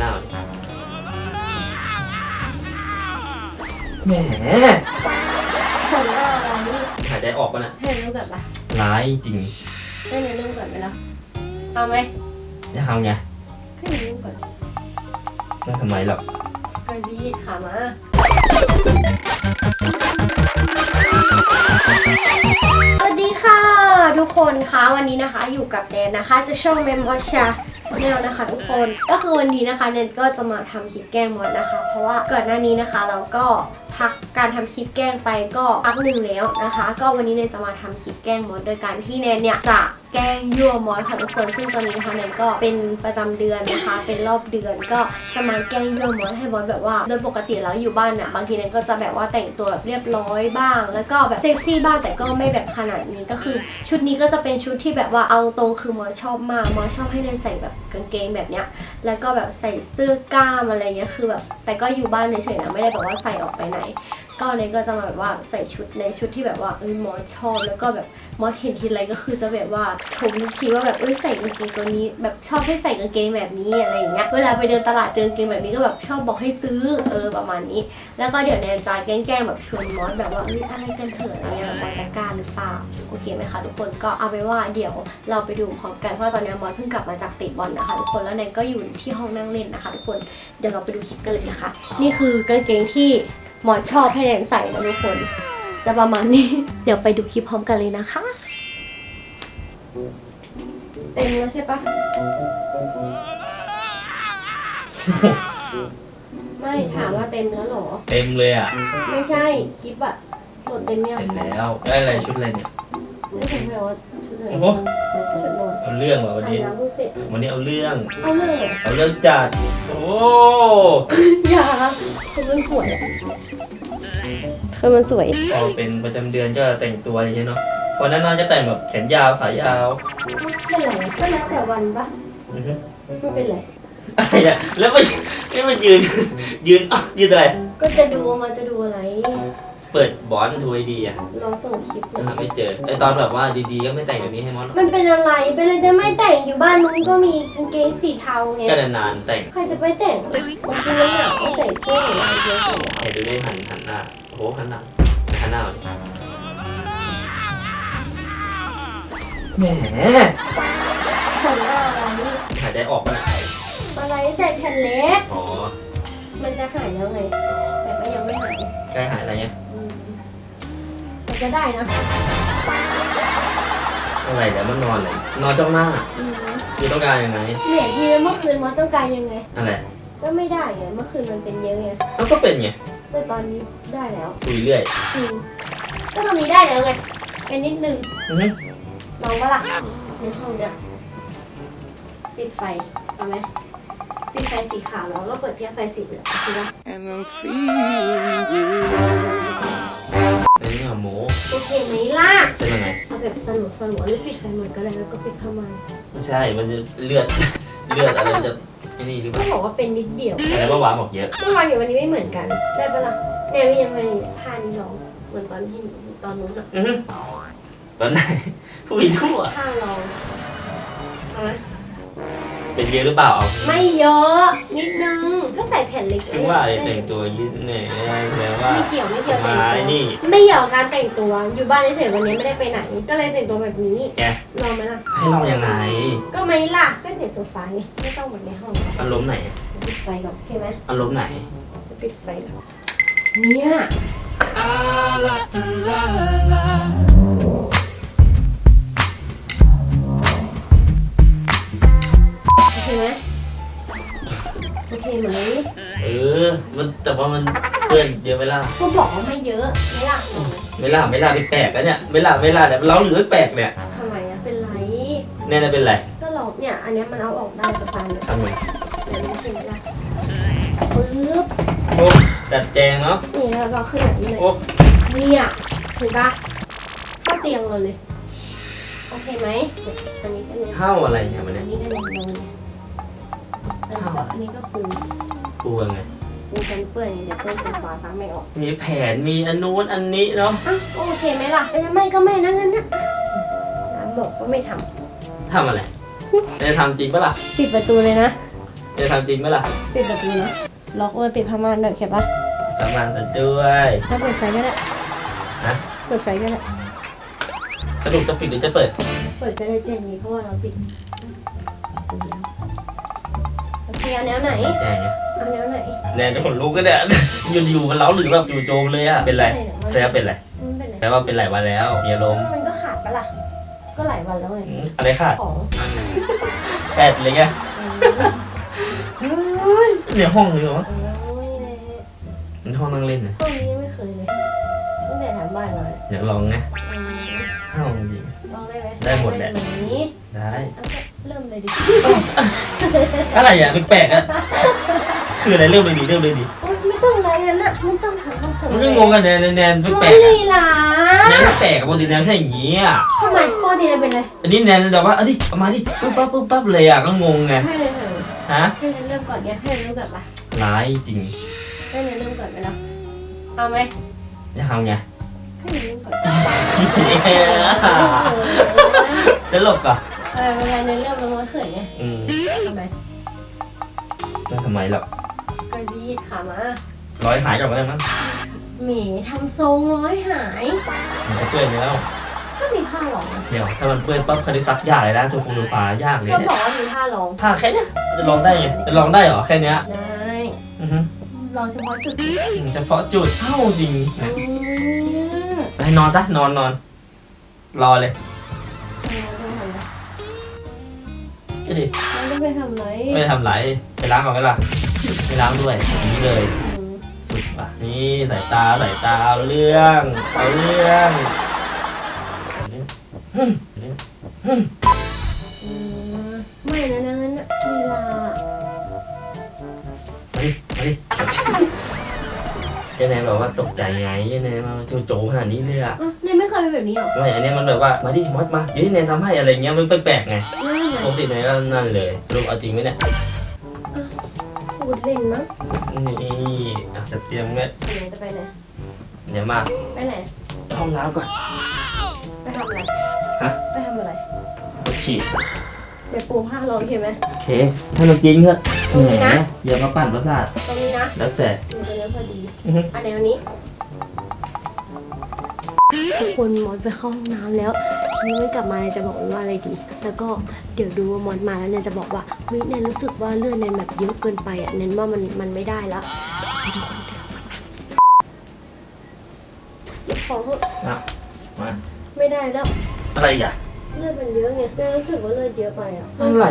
หน้าแหมผลหน้าอะไรนี่หายใจออกปะน่ะให้รู้ก่อนปะร้ายจริงให้ในรูปก่อนไหมล่ะเอาไหมจะทำไงให้ในรูปก่อนไม่ทำไมหรอกก็ดีขามาสวัสดีค่ะ ทุกคนคะวันนี้นะคะอยู่กับแนนนะคะจะช่องเมมวอชา แนลนะคะทุกคน ก็คือวันนี้นะคะแนนก็จะมาทำคลิปแกล้งมอสนะคะ เพราะว่าก่อนหน้านี้นะคะเราก็พักการทำคลิปแกล้งไปก็พักหนึ่งแล้วนะคะ ก็วันนี้แนนจะมาทำคลิปแกล้งมอสโดยการที่แนนเนี่ยจะ แกล้งยั่วมอสค่ะทุกคนซึ่งตอนนี้นะคะแนนก็เป็นประจำเดือนนะคะ เป็นรอบเดือนก็จะมาแกล้งยั่วมอสให้มอสแบบว่า โดยปกติแล้วอยู่บ้านเนี่ยบางทีแนนก็จะแบบว่าแต่งตัวแบบเรียบร้อยบ้าง แล้วก็แบบเซ็กซี่บ้างแต่ก็ไม่แบบขนาดนี้ก็คือ ชุดนี้ก็จะเป็นชุดที่แบบว่าเอาตรงคือมอสชอบมากมอสชอบให้แนนใส่แบบกางเกงแบบเนี้ยแล้วก็แบบใส่เสื้อกล้ามอะไรเงี้ยคือแบบแต่ก็อยู่บ้านเฉยๆนะไม่ได้แบบว่าใส่ออกไปไหน ก็เนยก็จะมาแบบว่าใส่ชุดในชุดที่แบบว่าเออมอสชอบ แล้วก็แบบมอสเห็นทีไรก็คือจะแบบว่าชมทุกทีว่าแบบเอ้ยใส่กางเกงตัวนี้ แบบชอบให้ใส่กางเกงแบบนี้อะไรอย่างเงี้ยเวลาไปเดินตลาดเจอกางเกงแบบนี้ก็แบบชอบบอกให้ซื้อเออประมาณนี้ แล้วก็เดี๋ยวแนนจะแกล้งๆแบบชวนมอสแบบว่าเอ้ยอะไรกันเถอะอะไรเงี้ยแบบมอสจะกล้าหรือเปล่าโอเคไหมคะทุกคนก็เอาไปว่าเดี๋ยวเราไปดูพร้อมกันเพราะตอนนี้มอสเพิ่งกลับมาจากเตะบอลนะคะทุกคนแล้วแนนก็อยู่ที่ห้องนั่งเล่นนะคะทุกคนเดี๋ยวเราไปดูคลิปกันเลยนะคะ นี่คือกางเกงที่ หมอนชอบให้แนนใส่นะทุกคน จะประมาณนี้ เดี๋ยวไปดูคลิปพร้อมกันเลยนะคะ เต็มแล้วใช่ปะไม่ถามว่าเต็มแล้วเหรอ เต็มเลยอะ ไม่ใช่คลิปอะโหลดเต็มยังเต็มแล้ว ได้อะไรชุดอะไรเนี่ย ไม่ใช่ไม่ว่าชุดไหนโอ้โห ชุดนอนเอาเรื่องว่ะวันอาบนี้ น้ำเพิ่งเสร็จวันนี้เอาเรื่อง เอาเลยเหรอเอาเรื่องจัด โอ้ อย่าคือมันสวยอะ คือมันสวย พอเป็นประจำเดือนก็แต่งตัวอย่างเงี้ยเนาะพอนั้นน่าจะแต่งแบบแขนยาวขายาวเป็นไรก็แล้วแต่วันปะอือฮึไม่เป็นไรอะไรเนี่ยแล้วไม่ไม่มายืน ยืนอะยืนอะไร ก็จะดูว่ามันจะดูอะไรเปิดบอลทูไอดีอะเราส่งคลิปหาไม่เจอไอตอนแบบว่าดีๆก็ไม่แต่งแบบนี้ให้มอนมันเป็นอะไรเป็นอะไรจะไม่แต่งอยู่บ้านนู้นก็มีกางเกงสีเทาไงก็นานๆแต่งใครจะไปแต่งบางทีมันหนาวก็ใส่เสื้อหรือกางเกงสีเทาเดี๋ยวดูได้หันหันหน้า โอ้โหหันหน้าหันหน้ามาดิแหมผลหน้าอะไรนี่หายใจออกปะน่ะอะไรใส่แผ่นเล็ก อ๋อมันจะหายแล้วไง แต่ก็ยังไม่หายใกล้หายอะไรเงี้ยอืมแต่ก็ได้นะอะไรเดี๋ยวมันนอนเลยนอนจ้องหน้าอืมคือต้องการยังไงเหนื่อยทีเมื่อคืนมอสต้องการยังไงอะไร ก็ไม่ได้ไงเมื่อคืนมันเป็นเยอะไง มันก็เป็นไง แต่ตอนนี้ได้แล้วคุยเรื่อยจริงก็ตอนนี้ได้แล้วไงเป็นนิดนึงอือฮึลองปะล่ะในห้องเนี่ยปิดไฟเอาไหมปิดไฟสีขาวแล้วก็เปิดเพียงไฟสีเหลืองโอเคปะ And I'm feeling good. ในนี่เหรอหมูโอเคไหมล่ะเป็นยังไงเอา แบบสนุกสนุกหรือปิดไฟหมดก็ได้แล้วก็ปิดผ้าม่านไม่ใช่ มันจะเลือด เลือดอะไรมันจะไอ้นี่หรือเปก็ล่าบอกว่าเป็นนิดเดียวอะไรว่าหวานบอกเยอะ เมื่อวานกับวันนี้ไม่เหมือนกัน ได้ปะล่ะเนี่ยไม่ยังไงผ้านี้ลองเหมือนตอนที่ตอนนู้นอะอือฮึตอนไหนผู้หญิงทั่ว ผ้าลองเอาไหม เป็นเยอะหรือเปล่าเอาไม่เยอะนิดนึงก็ใส่แผ่นเล็กถึงว่าไอ้แต่งตัวยืดเนี่ยแล้วว่าไม่เกี่ยวไม่เกี่ยวแต่งไม้ตัวนี่ไม่เกี่ยวกับการแต่งตัวอยู่บ้านเฉยๆวันนี้ไม่ได้ไปไหนก็เลยแต่งตัวแบบนี้แกลองไหมล่ะให้เรายังไงก็ไม่ล่ะก็เด็ดโซฟาไงไม่ต้องเหมือนในห้องอารมณ์ไหนปิดไฟก่อนโอเคไหมอารมณ์ไหนปิดไฟก่อนเนี่ย โอเคไหมเออ มันแต่ว่ามันเพื่อนเยอะไหมล่ะก็บอกว่าไม่เยอะไม่ล่ะไม่ล่ะไม่ล่ะแปลกๆกันเนี่ยไม่ล่ะไม่ล่ะเนี่ยเราหรือแปลกเนี่ยทำไมอะเป็นไร แน่น่ะเป็นไรก็เราเนี่ย อันเนี้ยมันเอาออกได้สบายเลยทำไงเดี๋ยวนี้สิล่ะปึ๊บโอ้จัดแจงเนาะนี่แล้วก็ขึ้นแบบนี้เลย โอ้เนี่ยถูกปะเข้าเตียงเราเลย โอเคไหม อันนี้ก็เนี่ยเท่าอะไรเนี่ยมันอัเนี่ยนนี้ก็เนี่ยลง อันนี้ก็อันนี้ก็ปูปูยังไงปูกันเปื้อนไงเดี๋ยวเปื้อนโซฟาซักไม่ออกมีแผนมีอันนู้นอันนี้เนาะอะโอเคไหมล่ะแต่ถ้าไม่ก็ไม่นะงั้นนะน้ำบอกว่าไม่ททำอะไรจะทำจริงปะล่ะำปิดประตูเลยนะโจะทำจริงไหมล่ะปิดประตูนะ ล็อกไว้ปิดผ้าม่านด้วยเข้าปะประมาณนั้นด้วย ถ้าเปิดไฟก็ได้นะเปิดไฟก็ได้ สรุปจะปิดหรือจะเปิด เปิดก็ได้เจนนี้เพราะว่าเราปิดโอ เคเอาแนวไหนแจ้งไงเอาแนวไหนแนนจะขนลุกก็เนี่ยอยู่อยู่มันเล้าหรือแบบอยู่โจมเลยอะเป็นไรแซ่เป็นไรมันเป็นไรแปลว่าเป็นหลายวันแล้วมีอารมณ์มันก็ขาดปะล่ะก็หลายวันแล้วไงอืมอะไรขาดของแปดเลยไงเนี่ยห้องนี้เหรอเออโอ้ยเลยมันห้องนั่งเล่นนะห้องนี้ไม่เคยเลยตั้งแต่ทำบ้านมาเนี่ยอยากลองไงอืมห้องจริงลองได้ไหมได้หมดแหละแบบนี้ได้ เอาก็เริ่มเลยดิอะไรอะแปลกๆอะคืออะไรเริ่มเลยดิเริ่มเลยดิโอ๊ยไม่ต้องอะไรงั้นน่ะไม่ต้องทำคำเขินมันก็งงกันแนนแนนแนนมันแปลกๆลีอะลาแนนแปลกกับปกติแนนไม่ใช่อย่างงี้อะทำไมปกติจะเป็นอะไรอันนี้แนนแบบว่าเอาดิเอามาดิปุ๊บปั๊บปุ๊บปั๊บเลยอะก็งงไงให้เลยเถอะฮะให้เลยเริ่มก่อนไงให้เลยเริ่มก่อนปะร้ายจริงให้เลยเริ่มก่อนไปแล้วเอาไหมจะทำไงให้เลยเริ่มก่อนจะหลบก่อน เออเวลาเลยเริ่มลงมาเขินไงอืมทำไมแล้วทำไมหรอกก็ดีดขามาร้อยหายก่อนก็ได้มั้งหมีทำทรงร้อยหาย มันจะเปื้อนอยู่แล้ว ก็มีผ้าหรองนะเดี๋ยวถ้ามันเปื้อนปั๊บคาริซักยากเลยนะทุกคนดูฟ้ายากเลยก็เนี่ยบอกว่ามีผ้ารองผ้าแค่เนี้ยจะลองได้ไงจะลองได้เหรอแค่เนี้ยได้อือฮึลองเฉพาะจุดอืมเฉพาะจุดเท่าจริงอืมไปนอนซะนอนนอน รอเลย ก็ดิมันไม่ไปทำไรไม่ได้ทำไรไปล้างก่อนไหมล่ะไปล้างด้วยอย่างนี้เลย อืมสุดว่ะนี่สายตาสายตาเอาเรื่องเอาเรื่องอืมอืมอืมไม่นะนะงั้นน่ะเวลามาดิมาดิเจแนนบอกว่าตกใจไงเจแนนมาโจๆขนาดนี้เลยอะอะเนี่ยไม่เคยเป็นแบบนี้หรอไม่อันเนี้ยมันแบบว่ามาดิมอสมาเดี๋ยวที่แนนทำให้อะไรเงี้ยมันแปลกๆไงไม่ไหนปกติแนนก็นั่นเลยรุปเอาจริงไหมเนี่ยพูดเล่นมั้งนี่อาจจะเตรียมไว้ไปไหนจะไปไหนเดี๋ยวมาไปไหนห้องน้ำก่อน ไปทำอะไรฮะไปทำอะไรกดฉีดเดี๋ยวปูผ้ารองเห็นไหมโอเคให้มันจริงเถอะโอเคนะอย่ามาปั่นประสาทตรงนี้นะแล้วแต่ตรงนี้พอดีอันไหนวันนี้ทุกคนมอสไปเข้าห้องน้ำแล้ว นี่ไม่กลับมาเนี่ยจะบอกว่าอะไรดี แล้วก็เดี๋ยวดูว่ามอสมาแล้วเนี่ยจะบอกว่าเฮ้ยเนี่ยรู้สึกว่าเลือดเนี่ยแบบเยอะเกินไปอะเน้นว่ามันมันไม่ได้แล้วเก็บของเถอะอะมาไม่ได้แล้ว อะไรอะเลือดมันเยอะไงแม่รู้สึกว่าเลือดเยอะไปอะอะไร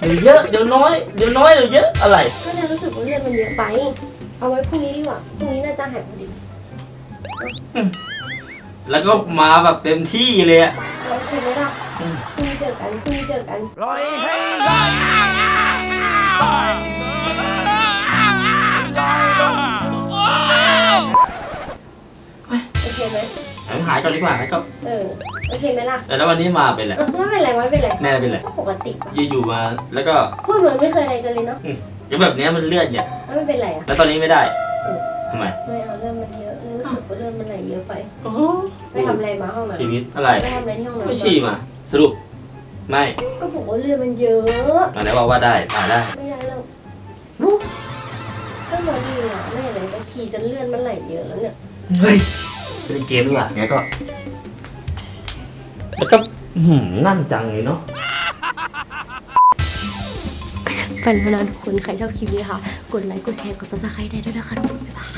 เดี๋ยวเยอะเดี๋ยวน้อยเดี๋ยวน้อยเดี๋ยวเยอะอะไรก็เนี่ยรู้สึกว่าเลือดมันเยอะไป เอาไว้พรุ่งนี้ดีกว่าพรุ่งนี้น่าจะหายพอดี แล้วก็มาแบบเต็มที่เลยอะโอเคไหมล่ะอืมพรุ่งนี้เจอกันพรุ่งนี้เจอกันปล่อยให้ไหลปล่อยไหลลงสู่โอเคไหมหายหายก่อนดีกว่าให้ก็เออโอเคไหมล่ะแต่แล้ววันนี้มาเป็นไรอะไม่เป็นไรไม่เป็นไรแน่เป็นไรก็ปกติปะอยู่ๆมาแล้วก็พูดเหมือนไม่เคยอะไรกันเลยเนาะก็แบบเนี้ยมันเลือดเนี่ยแล้วไม่เป็นไรอะแล้วตอนนี้ไม่ได้ ทำไมไม่เอาเรื่องมันเยอะรู้สึกว่าเรื่องมันไหลเยอะไปไปทำอะไรมาห้องน้ชีวิตอะไรำไปทำอะไรที่ห้องน้ำไม่ฉี่มา สรุป ไม่ก็บอกว่าเลือดมันเยอะ มาแล้วบอกว่าได้ผ่าได้ ไม่ได้แล้วก็มาดีอะไม่เห็นเลยสักทีจนเลือดมันไหลเยอะแล้วเนี่ยเฮ้ยเป็นเกมดีกว่างั้นก็ แล้วก็อื้อหืมนั่นจังเลยเนาะ แฟนๆทุกคนใครชอบคลิปนี้ค่ะ กดไลค์กดแชร์กด subscribe ได้ด้วยนะคะทุกคนบ๊ายบาย